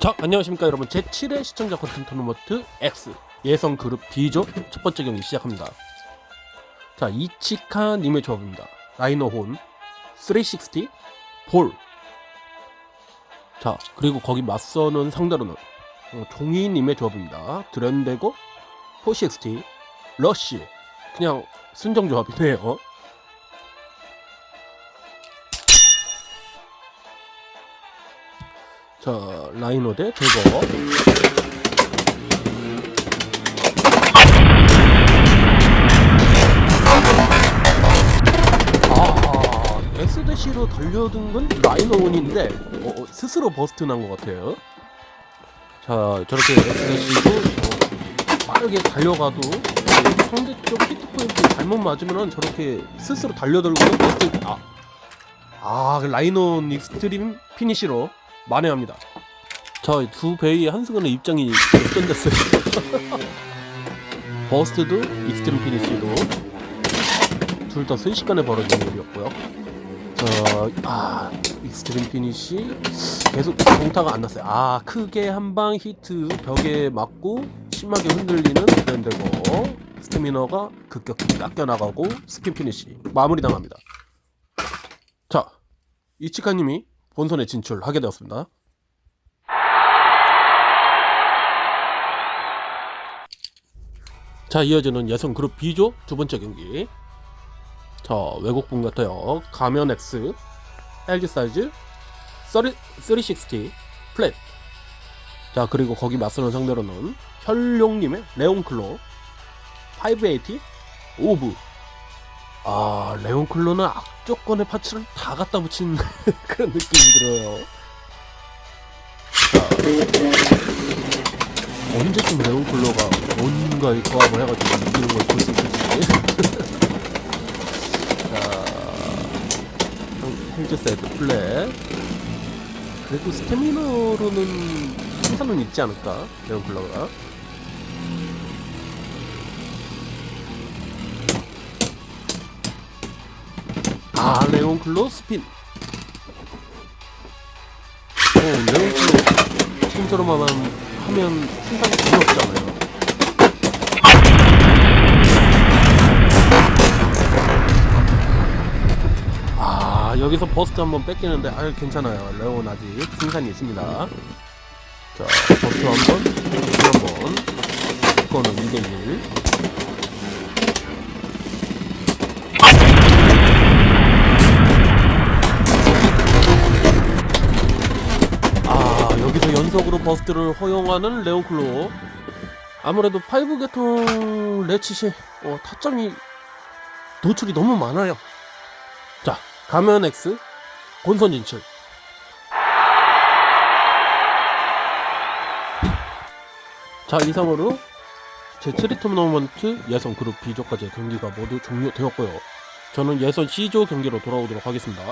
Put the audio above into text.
자, 안녕하십니까 여러분. 제7회 시청자 컨텐츠 토너먼트 X 예성 그룹 B조 첫 번째 경기 시작합니다. 자, 이치카 님의 조합입니다. 라이너 혼, 360, 볼. 자, 그리고 거기 맞서는 상대로는 어, 종이 님의 조합입니다. 드랜데고, 460, 러쉬. 그냥 순정 조합이네요. 자, 라이너 대 대거. 아, SDC로 달려든 건 라이너원인데 어, 어, 스스로 버스트 난 것 같아요. 자, 저렇게 SDC도 어, 빠르게 달려가도 그 상대 쪽 히트 포인트 잘못 맞으면 저렇게 스스로 달려들고 버스트 아, 아, 그 라이노 익스트림 피니시로 만회합니다. 저두 배의 한승원의 입장이 역전됐어요. 버스트도 익스트림 피니시도 둘 다 순식간에 벌어진 일이었고요. 저, 아, 익스트림 피니시 계속 공타가 안 났어요. 아, 크게 한 방 히트 벽에 맞고 심하게 흔들리는 그랜드거 스태미너가 급격히 깎여나가고 스킨 피니시 마무리 당합니다. 자, 이치카님이 본선에 진출하게 되었습니다. 자, 이어지는 여성 그룹 B조 두 번째 경기. 자, 외국분 같아요. 가면 X, LG 사이즈, 30, 360, 플랫. 자, 그리고 거기 맞서는 상대로는 혈룡님의 레온클로, 580, 오브. 아, 레온클로는 악조건의 파츠를 다 갖다 붙인 그런 느낌이 들어요. 자, 언제쯤 레온클로가 뭔가에 조합을 해가지고 이기는 걸 볼 수 있을지. 자, 헬즈 세트 플랫. 그래도 스태미너로는 한산은 있지 않을까? 레온클로가. 아, 레온클로 스핀. 어, 레온클로 지금처럼만 하면 전혀 없잖아요. 아, 여기서 버스트 한번 뺏기는데, 아 괜찮아요. 레온 아직 승산이 있습니다. 자, 버스트 한 번, 버스트 한 번. 이거는 2대1. 연속으로 버스트를 허용하는 레온클로. 아무래도 5 계통 레치시 어, 타점이 노출이 너무 많아요. 자 가면 X 본선 진출. 자 이상으로 제7위 토너먼트 예선 그룹 B조까지의 경기가 모두 종료되었고요. 저는 예선 C조 경기로 돌아오도록 하겠습니다